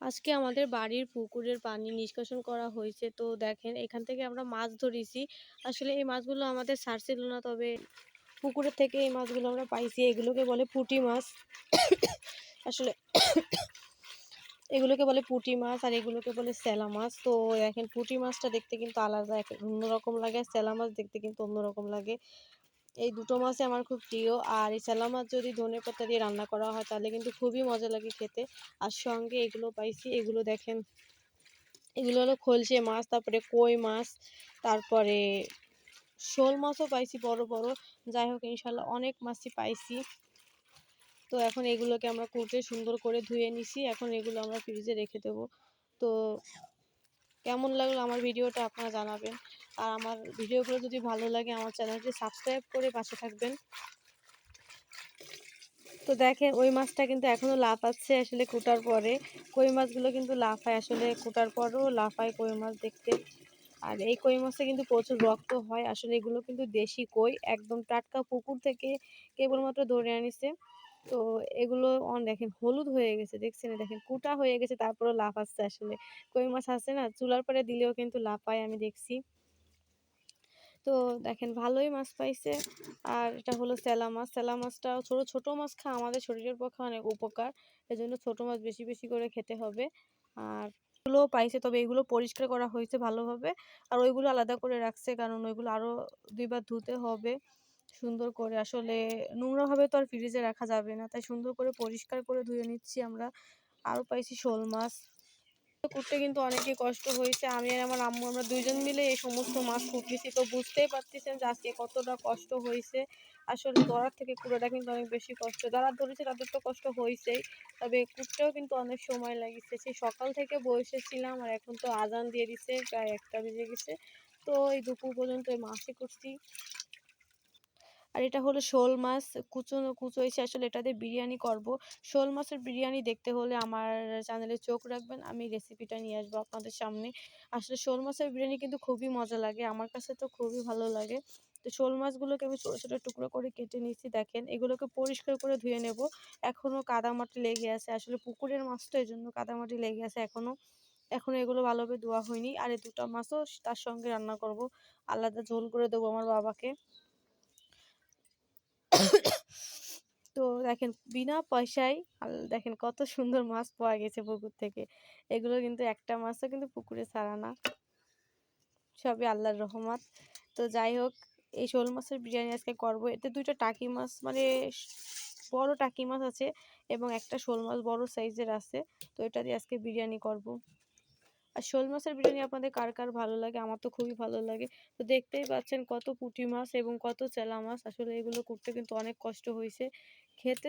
আজকে আমাদের বাড়ির পুকুরের পানি নিষ্কাশন করা হয়েছে। তো দেখেন, এখান থেকে আমরা মাছ ধরেছি। আসলে এই মাছগুলো আমাদের ছাড়ছিল না, তবে পুকুরের থেকে এই মাছগুলো আমরা পাইছি। এগুলোকে বলে পুঁটি মাছ। আসলে এগুলোকে বলে পুঁটি মাছ আর এগুলোকে বলে স্যালা মাছ। তো দেখেন, পুঁটি মাছটা দেখতে কিন্তু আলাদা অন্যরকম লাগে। আর স্যালা মাছ দেখতে কিন্তু অন্যরকম লাগে। এই দুটো মাছই আমার খুব প্রিয়। আর এই স্যালা মাছ যদি ধনে পাতা দিয়ে রান্না করা হয়, তাহলে কিন্তু খুবই মজা লাগে খেতে। আর সঙ্গে এগুলো পাইছি, এগুলো দেখেন। এগুলো হলো খলসে মাছ, তারপরে কই মাছ, তারপরে শোল মাছও পাইছি বড় বড়। যাই হোক ইনশাল্লাহ অনেক মাছই পাইছি। তো এখন এগুলোকে আমরা কুটে সুন্দর করে ধুয়ে নিছি। এখন এগুলো আমরা ফ্রিজে রেখে দেবো। তো কেমন লাগল আমার ভিডিওটা, আপনারা জানাবেন। আর আমার ভিডিওগুলো যদি ভালো লাগে আমার চ্যানেলটি সাবস্ক্রাইব করে পাশে থাকবেন। তো দেখেন, ওই মাছটা কিন্তু এখনও লাফাচ্ছে আসলে কুটার পরে। কই মাছগুলো কিন্তু লাফায় আসলে, কুটার পরও লাফায় কই মাছ দেখতে। আর এই কই মাছে কিন্তু প্রচুর রক্ত হয়। আসলে এগুলো কিন্তু দেশি কই, একদম টাটকা পুকুর থেকে কেবলমাত্র ধরে আনিছে। তো এগুলো অন দেখেন, হলুদ হয়ে গেছে, দেখছেন? দেখেন, কুটা হয়ে গেছে, তারপরেও লাফাচ্ছে আসলে। কই মাছ আছে না, চুলার পরে দিলেও কিন্তু লাফায়, আমি দেখছি। তো দেখেন ভালোই মাছ পাইছে। আর এটা হলো স্যালা মাছ। স্যালা মাছটা ছোটো ছোটো মাছ খাওয়া আমাদের শরীরের পক্ষে অনেক উপকার। এজন্য ছোটো মাছ বেশি বেশি করে খেতে হবে। আর এগুলোও পাইছে, তবে এগুলো পরিষ্কার করা হয়েছে ভালোভাবে। আর ওইগুলো আলাদা করে রাখছে, কারণ ওইগুলো আরও দুইবার ধুতে হবে সুন্দর করে। আসলে নোংরাভাবে তো আর ফ্রিজে রাখা যাবে না। তাই সুন্দর করে পরিষ্কার করে ধুয়ে নিচ্ছি আমরা। আরও পাইছি শোল মাছ। করতে কিন্তু অনেকই কষ্ট হয়েছে। আমি আর আমার আম্মু আমরা দুইজন মিলে এই সমস্ত মাছ কুটতেছি তো বুঝতেই পারতেছেন যে আজকে কতটা কষ্ট হয়েছে। আসলে ধরার থেকে কুড়াটা কিন্তু অনেক বেশি কষ্ট। যারা ধরেছে তাদের তো কষ্ট হয়েছেই। তবে কুটতেও কিন্তু অনেক সময় লাগিয়েছে সেই সকাল থেকে বসেছিলাম আর এখন তো আজান দিয়ে দিছে, প্রায় একটা বেজে গেছে। তো এই দুপুর পর্যন্ত মাছই করছি আর এটা হলো শোল মাছ। কুচনো কুচোইছে আসলে এটা দিয়ে বিরিয়ানি করব। শোল মাছের বিরিয়ানি দেখতে হলে আমার চ্যানেলে চোখ রাখবেন। আমি রেসিপিটা নিয়ে আসব আপনাদের সামনে। আসলে শোল মাছের বিরিয়ানি কিন্তু খুবই মজা লাগে। আমার কাছে তো খুবই ভালো লাগে। তো শোল মাছগুলোকে আমি ছোটো ছোটো টুকরো করে কেটে নিচ্ছি, দেখেন। এগুলোকে পরিষ্কার করে ধুয়ে নেব। এখনও কাদামাটি লেগে আছে। আসলে পুকুরের মাছ তো এই জন্য কাদামাটি লেগে আছে এখনও এখনও এগুলো ভালোভাবে ধোয়া হয়নি। আর এই দুটো মাছও তার সঙ্গে রান্না করব। আলাদা ঝোল করে দেবো আমার বাবাকে। তো দেখেন বিনা পয়সায় দেখেন কত সুন্দর মাছ পাওয়া গেছে পুকুর থেকে। এগুলো কিন্তু একটা মাছও কিন্তু পুকুরে ছাড়া না। সবই আল্লাহর রহমত। তো যাই হোক, এই শোল মাছের বিরিয়ানি আজকে করব। এতে দুইটা টাকি মাছ মানে বড় টাকি মাছ আছে এবং একটা শোল মাছ বড় সাইজের আছে। তো এটা দিয়ে আজকে বিরিয়ানি করব। আর শোল মাছের বিরিয়ানি আপনাদের কার কার ভালো লাগে? আমার তো খুবই ভালো লাগে। তো দেখতেই পাচ্ছেন কত পুঁটি মাছ এবং কত চেলা মাছ। আসলে এগুলো করতে কিন্তু অনেক কষ্ট হয়েছে। খেতে তো